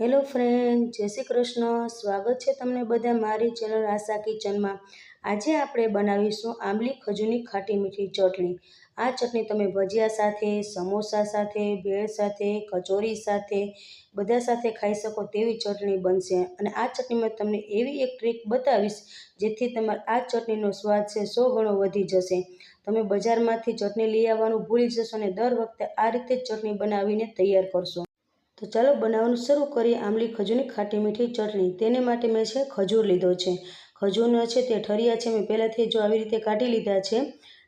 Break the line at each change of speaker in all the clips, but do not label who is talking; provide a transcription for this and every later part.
Hello friend, જય શ્રી કૃષ્ણ. સ્વાગત છે તમને બધા મારી ચેનલ આશા કિચનમાં. આજે આપણે બનાવીશું આંબલી ખજૂરની ખાટી મીઠી ચટણી. આ ચટણી તમે ભજીયા સાથે, સમોસા સાથે ભેળ સાથે, કચોરી સાથે બધા સાથે ખાઈ શકો તેવી ચટણી બનશે. અને આ ચટણીમાં તમને એવી એક ટ્રીક બતાવીશ, જેથી તમારા આ ચટણીનો સ્વાદ છે સો ગણો વધી જશે. તમે બજારમાંથી ચટણી લઈ આવવાનું ભૂલી જશો અને દર વખતે આ રીતે ચટણી બનાવીને તૈયાર કરશો. તો ચાલો બનાવવાનું શરૂ કરીએ આંબલી ખજૂરની ખાટી મીઠી ચટણી. તેને માટે મેં છે ખજૂર લીધો છે. ખજૂરનો છે તે ઠરિયા છે. મેં પહેલાંથી જો આવી રીતે કાઢી લીધા છે.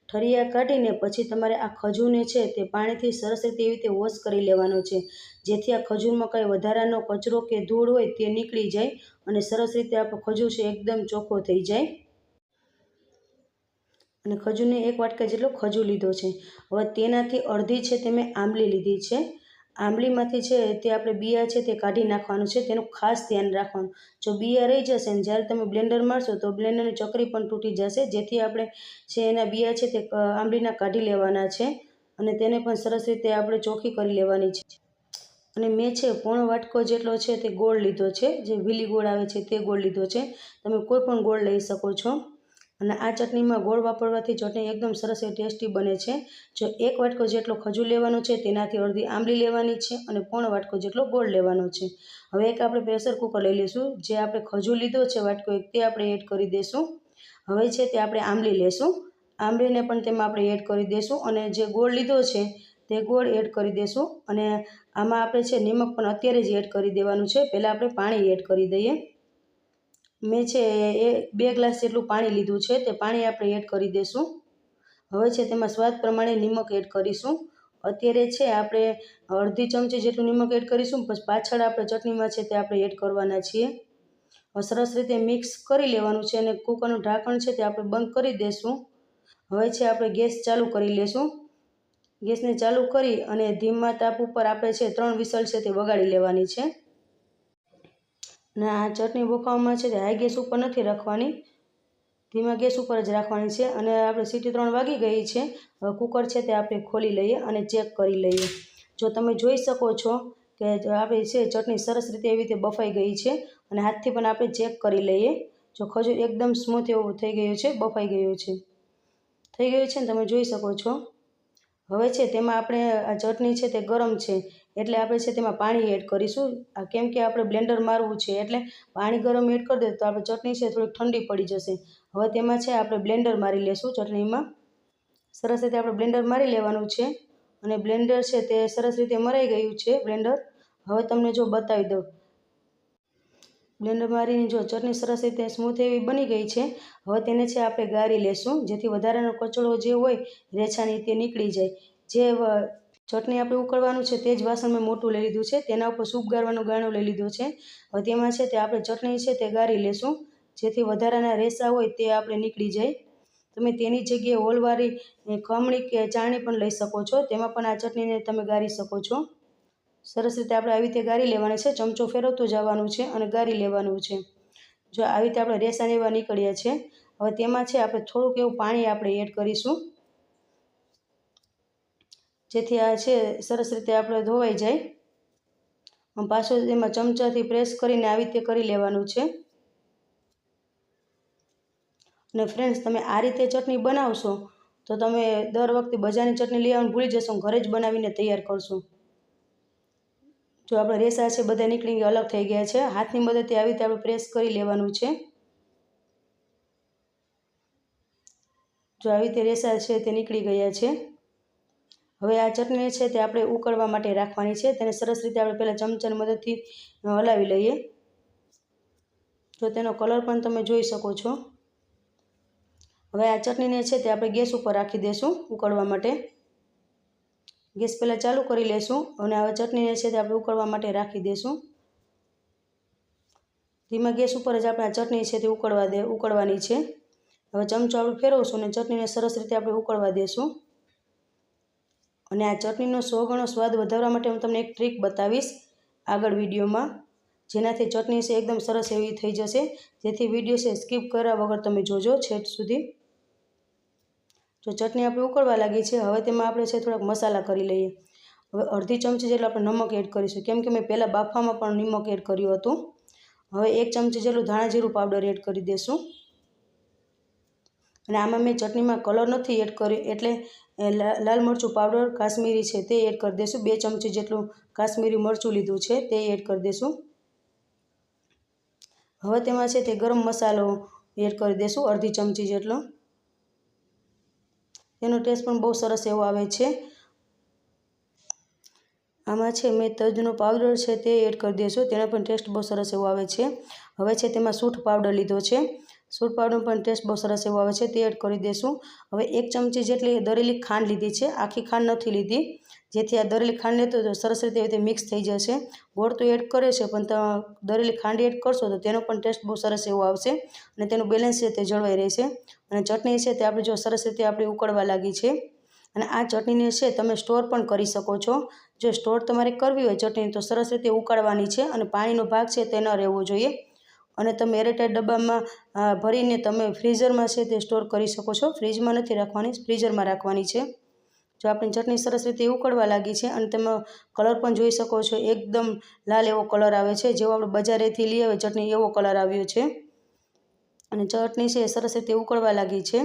ઠરિયા કાઢીને પછી તમારે આ ખજૂરને છે તે પાણીથી સરસ રીતે એવી રીતે વોશ કરી લેવાનો છે. જેથી આ ખજૂરમાં કંઈ વધારાનો કચરો કે ધૂળ હોય તે નીકળી જાય અને સરસ રીતે આપણો ખજૂર છે એકદમ ચોખ્ખો થઈ જાય. અને ખજૂરને એક વાટકા જેટલો ખજૂર લીધો છે. હવે તેનાથી અડધી છે તે મેં આંબલી લીધી છે. આંબલીમાંથી છે તે આપણે બિયા છે તે કાઢી નાખવાનું છે, તેનું ખાસ ધ્યાન રાખવાનું. જો બિયા રહી જશે ને જ્યારે તમે બ્લેન્ડર મારશો તો બ્લેન્ડરની ચકરી પણ તૂટી જશે, જેથી આપણે છે એના બિયા છે તે આંબલીના કાઢી લેવાના છે અને તેને પણ સરસ રીતે આપણે ચોખ્ખી કરી લેવાની છે. અને મેં છે પોણો વાટકો જેટલો છે તે ગોળ લીધો છે, જે વીલી ગોળ આવે છે તે ગોળ લીધો છે. તમે કોઈ પણ ગોળ લઈ શકો છો. અને આ ચટણીમાં ગોળ વાપરવાથી ચટણી એકદમ સરસ એ ટેસ્ટી બને છે. જો એક વાટકો જેટલો ખજૂર લેવાનો છે, તેનાથી અડધી આંબલી લેવાની છે અને પોણો વાટકો જેટલો ગોળ લેવાનો છે. હવે એક આપણે પ્રેશર કુકર લઈ લઈશું. જે આપણે ખજૂર લીધો છે વાટકો એક, તે આપણે એડ કરી દઈશું હવે છે તે આપણે આંબલી લેશું. આંબલીને પણ તેમાં આપણે એડ કરી દઈશું અને જે ગોળ લીધો છે, તે ગોળ એડ કરી દઈશું અને આમાં આપણે છે, નિમક પણ અત્યારે જ એડ કરી દેવાનું છે. પહેલાં આપણે પાણી એડ કરી દઈએ. મેં છે એ બે ગ્લાસ જેટલું પાણી લીધું છે, તે પાણી આપણે એડ કરી દઈશું હવે છે તેમાં સ્વાદ પ્રમાણે નિમક એડ કરીશું. અત્યારે છે આપણે અડધી ચમચી જેટલું નિમક એડ કરીશું, પછી પાછળ આપણે ચટણીમાં છે તે આપણે એડ કરવાના છીએ. સરસ રીતે મિક્સ કરી લેવાનું છે અને કુકરનું ઢાંકણ છે તે આપણે બંધ કરી દઈશું હવે છે આપણે ગેસ ચાલુ કરી લઈશું ગેસને ચાલુ કરી અને ધીમા તાપ ઉપર આપણે છે ત્રણ વિસલ છે તે વગાડી લેવાની છે. અને આ ચટણી બોખાવામાં છે તે હાઈ ગેસ ઉપર નથી રાખવાની. ધીમા ગેસ ઉપર જ રાખવાની છે અને આપણે સીટી ત્રણ વાગી ગઈ છે. હવે કુકર છે તે આપણે ખોલી લઈએ અને ચેક કરી લઈએ. જો તમે જોઈ શકો છો કે આપણી છે ચટણી સરસ રીતે એવી રીતે બફાઈ ગઈ છે અને હાથથી પણ આપણે ચેક કરી લઈએ. જો ખજૂર એકદમ સ્મૂથ એવું થઈ ગયું છે, બફાઈ ગયું છે. થઈ ગયું છે ને તમે જોઈ શકો છો. હવે છે તેમાં આપણે આ ચટણી છે તે ગરમ છે, એટલે આપણે છે તેમાં પાણી એડ કરીશું. કેમ કે આપણે બ્લેન્ડર મારવું છે, એટલે પાણી ગરમ એડ કરી દે તો આપણે ચટણી છે થોડીક ઠંડી પડી જશે. હવે તેમાં છે આપણે બ્લેન્ડર મારી લેશું ચટણીમાં. સરસ રીતે આપણે બ્લેન્ડર મારી લેવાનું છે અને બ્લેન્ડર છે તે સરસ રીતે મરાઈ ગયું છે બ્લેન્ડર હવે તમને જો બતાવી દઉં. બ્લેન્ડર મારીને જો ચટણી સરસ રીતે સ્મૂથ એવી બની ગઈ છે, હવે તેને છે આપણે ગાળી લેશું, જેથી વધારાનો કચડો જે હોય રેછાની તે નીકળી જાય. જે ચટણી આપણે ઉકળવાનું છે તે જ વાસણ મેં મોટું લઈ લીધું છે, તેના ઉપર સૂપ ગાળવાનું ગાણું લઈ લીધું છે. હવે તેમાં છે તે આપણે ચટણી છે તે ગાળી લેશું, જેથી વધારાના રેસા હોય તે આપણે નીકળી જાય. તમે તેની જગ્યાએ હોલવાળી ખમણી કે ચાણી પણ લઈ શકો છો, તેમાં પણ આ ચટણીને તમે ગાળી શકો છો. સરસ રીતે આપણે આવી રીતે ગારી લેવાની છે. ચમચો ફેરવતું જવાનું છે અને ગાળી લેવાનું છે. જો આવી રીતે આપણે રેસાને એવા નીકળ્યા છે, હવે તેમાં છે આપણે થોડુંક એવું પાણી આપણે એડ કરીશું. જેથી આ છે સરસ રીતે આપણે ધોવાઈ જાય. પાછો એમાં ચમચાથી પ્રેસ કરીને આવી રીતે કરી લેવાનું છે. અને ફ્રેન્ડ્સ તમે આ રીતે ચટણી બનાવશો તો તમે દર વખતે બજારની ચટણી લઈ આવવાનું ભૂલી જશો ઘરે જ બનાવીને તૈયાર કરશો. જો આપણે રેસા છે, બધા નીકળી ગયા, અલગ થઈ ગયા છે. હાથની મદદથી આવી રીતે આપણે પ્રેસ કરી લેવાનું છે. જો આવી રીતે રેસા છે તે નીકળી ગયા છે. હવે આ ચટણી છે તે આપણે ઉકળવા માટે રાખવાની છે. તેને સરસ રીતે આપણે પહેલાં ચમચાની મદદથી હલાવી લઈએ. તો તેનો કલર પણ તમે જોઈ શકો છો. હવે આ ચટણીને છે તે આપણે ગેસ ઉપર રાખી દઈશું ઉકળવા માટે. ગેસ પહેલાં ચાલુ કરી લઈશું અને હવે ચટણીને છે તે આપણે ઉકળવા માટે રાખી દઈશું ધીમા ગેસ ઉપર જ આપણે આ ચટણી છે તે ઉકળવા દે, ઉકળવાની છે. હવે ચમચો આપણે ફેરવશું અને ચટણીને સરસ રીતે આપણે ઉકળવા દઈશું અને આ ચટણીનો સો ગણો સ્વાદ વધારવા માટે હું તમને એક ટ્રીક બતાવીશ આગળ વિડીયોમાં, જેનાથી ચટણી છે એકદમ સરસ એવી થઈ જશે. જેથી વીડિયો છે સ્કીપ કર્યા વગર તમે જોજો છેટ સુધી. જો ચટણી આપણે ઉકળવા લાગી છે, હવે તેમાં આપણે છે થોડાક મસાલા કરી લઈએ. હવે અડધી ચમચી જેટલું આપણે નમક એડ કરીશું. કેમ કે મેં પહેલાં બાફામાં પણ નિમક એડ કર્યું હતું. હવે એક ચમચી જેટલું ધાણા જીરું પાવડર એડ કરી દઈશું અને આમાં મેં ચટણીમાં કલર નથી એડ કર્યો, એટલે લાલ મરચું પાવડર, કાશ્મીરી છે તે એડ કરી દઈશું બે ચમચી જેટલું કાશ્મીરી મરચું લીધું છે તે એડ કરી દઈશું હવે તેમાં છે તે ગરમ મસાલો એડ કરી દઈશું અડધી ચમચી જેટલો. એનો ટેસ્ટ પણ બહુ સરસ એવો આવે છે. આમાં છે, મેં તજનો પાવડર છે તે એડ કરી દઈશું તેનો પણ ટેસ્ટ બહુ સરસ એવો આવે છે. હવે છે તેમાં સૂંઠ પાવડર લીધો છે. પાવડર પણ ટેસ્ટ બહુ સરસ એવો આવે છે, તે એડ કરી દઈશું હવે એક ચમચી જેટલી દરેલી ખાંડ લીધી છે, આખી ખાંડ નથી લીધી. જેથી આ દરેલી ખાંડ લેતો તો સરસ રીતે રીતે મિક્સ થઈ જશે. ગોળ તો એડ કરે છે, પણ દરેલી ખાંડ એડ કરશો તો તેનો પણ ટેસ્ટ બહુ સરસ એવો આવશે અને તેનું બેલેન્સ છે તે જળવાઈ રહેશે. અને ચટણી છે તે આપણે જો સરસ રીતે આપણે ઉકળવા લાગી છે. અને આ ચટણીને છે તમે સ્ટોર પણ કરી શકો છો. જો સ્ટોર તમારે કરવી હોય ચટણી તો સરસ રીતે ઉકાળવાની છે અને પાણીનો ભાગ છે તે ન રહેવો જોઈએ. અને તમે એરટાઈટ ડબ્બામાં ભરીને તમે ફ્રીઝરમાં છે તે સ્ટોર કરી શકો છો. ફ્રીજમાં નથી રાખવાની, ફ્રીઝરમાં રાખવાની છે. જો આપણી ચટણી સરસ રીતે ઉકળવા લાગી છે અને તમે કલર પણ જોઈ શકો છો, એકદમ લાલ એવો કલર આવે છે. જેવો આપણે બજારેથી લઈ આવે ચટણી એવો કલર આવ્યો છે. અને ચટણી છે એ સરસ રીતે ઉકળવા લાગી છે.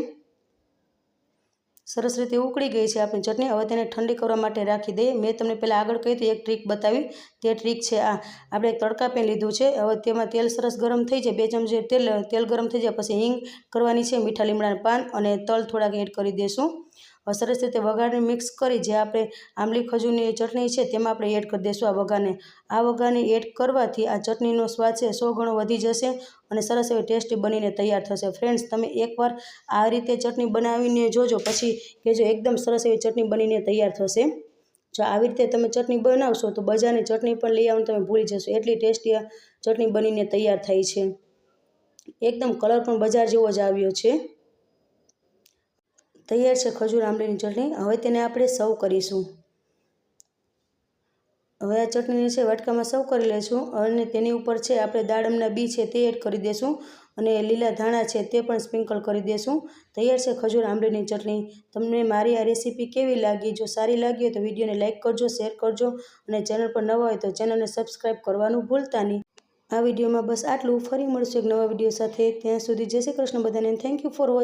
સરસ રીતે ઉકળી ગઈ છે આપણી ચટણી. હવે તેને ઠંડી કરવા માટે રાખી દઈએ. મેં તમને પહેલાં આગળ કહી હતી, એક ટ્રીક બતાવી. તે ટ્રીક છે આ. આપણે તડકા પેન લીધું છે. હવે તેમાં તેલ સરસ ગરમ થઈ જાય. બે ચમચી તેલ તેલ ગરમ થઈ જાય. પછી હિંગ કરવાની છે, મીઠા લીમડાના પાન અને તલ થોડાક એડ કરી દઈશું સરસ રીતે વઘારને મિક્સ કરી જે આપણે આંબલી, ખજૂરની ચટણી છે તેમાં આપણે એડ કરી દઈશું આ વઘારને. આ વઘારને એડ કરવાથી આ ચટણીનો સ્વાદ છે સો ગણો વધી જશે અને સરસ એવી ટેસ્ટી બનીને તૈયાર થશે. ફ્રેન્ડ્સ તમે એકવાર આ રીતે ચટણી બનાવીને જોજો, પછી કહેજો એકદમ સરસ એવી ચટણી બનીને તૈયાર થશે. જો આવી રીતે તમે ચટણી બનાવશો તો બજારની ચટણી પણ લઈ આવીને તમે ભૂલી જશો. એટલી ટેસ્ટી ચટણી બનીને તૈયાર થાય છે. એકદમ કલર પણ બજાર જેવો જ આવ્યો છે. તૈયાર છે ખજૂર આંબલીની ચટણી. હવે તેને આપણે સર્વ કરીશું. હવે આ ચટણીને છે વાટકામાં સર્વ કરી લઈશું અને તેની ઉપર છે આપણે દાડમના બી છે તે એડ કરી દઈશું અને લીલા ધાણા છે તે પણ સ્પ્રિંકલ કરી દઈશું તૈયાર છે ખજૂર આંબલીની ચટણી. તમને મારી આ રેસીપી કેવી લાગી? જો સારી લાગી હોય તો વિડીયોને લાઇક કરજો, શેર કરજો અને ચેનલ પર નવા હોય તો ચેનલને સબસ્ક્રાઈબ કરવાનું ભૂલતા નહીં. આ વિડીયોમાં બસ આટલું. ફરી મળશું એક નવા વીડિયો સાથે. ત્યાં સુધી જય શ્રી કૃષ્ણ બધાને. Thank you for watching